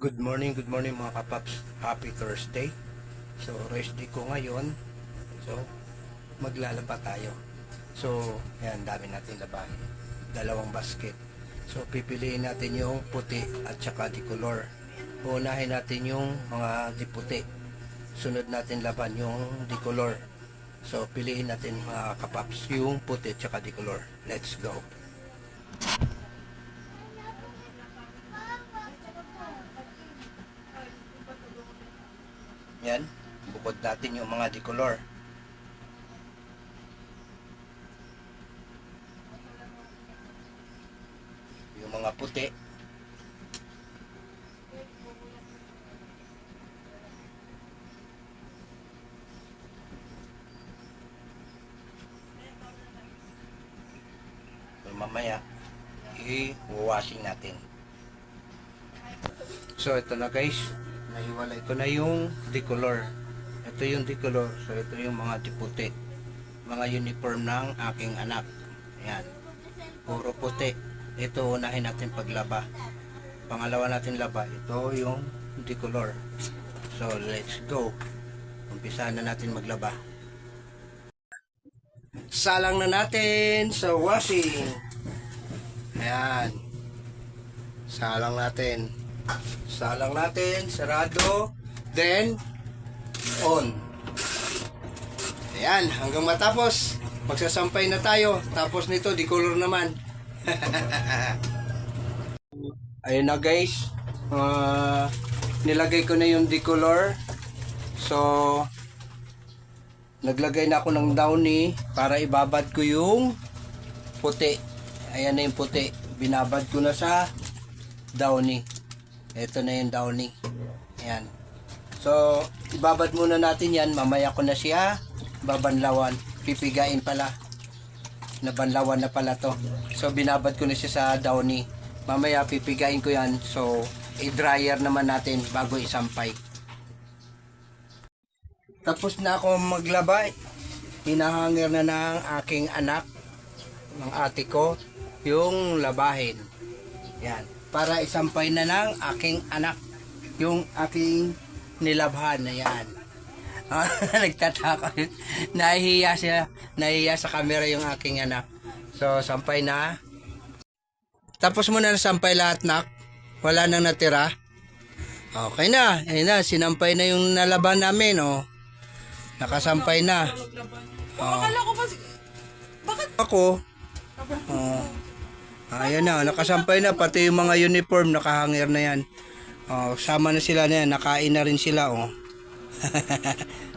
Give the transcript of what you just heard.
Good morning, good morning mga kapaps. Happy Thursday. So, rest day ko ngayon. So, maglalaba tayo. So, yan, dami natin labahin. Dalawang basket. So, pipiliin natin yung puti at saka dicolor. Uunahin natin yung mga diputi. Sunod natin laban yung dicolor. So, piliin natin mga kapaps yung puti at saka dicolor. Let's go. Yan. Bukod natin yung mga dicolor. Yung mga puti. So, mamaya, i-washing natin. So, ito na guys. Nahiwalay ko na yung decolor. Ito yung decolor. So, ito yung mga diputi. Mga uniform ng aking anak. Ayan. Puro puti. Ito, unahin natin paglaba. Pangalawa natin laba. Ito yung decolor. So, let's go. Umpisa na natin maglaba. Salang na natin sa washing. Ayan. Salang natin. Salang natin, sarado, then on. Ayan, hanggang matapos, magsasampay na tayo. Tapos nito, di color naman. Ayun na guys, Ah, nilagay ko na yung decolor. So, naglagay na ako ng downy para ibabad ko yung puti. Ayan na yung puti. Binabad ko na sa downy. Ito na yung downy. Ayan. So, ibabad muna natin yan. Mamaya ko na siya babanlawan. Pipigain pala. Nabanlawan na pala to. So, binabad ko na siya sa downy. Mamaya pipigain ko yan. So, i-dryer naman natin bago isampay. Tapos na ako maglaba. Hinahangir na ng aking anak, ng ate ko, yung labahin. Yan. Para isampay na ng aking anak, yung aking nilabhan na yan. Ah, Nagtataka. Nahihiya siya. Nahihiya sa camera yung aking anak. So, sampay na. Tapos mo na nasampay lahat, nak. Wala nang natira. Okay na. Ayun na. Sinampay na yung nalaban namin, oh. Nakasampay na. Oh. Akala ko kasi, bakit? Ako, oh, ayan na, nakasampay na, pati yung mga uniform, nakahangir na yan. Oh, sama na sila na yan, nakain na rin sila, oh.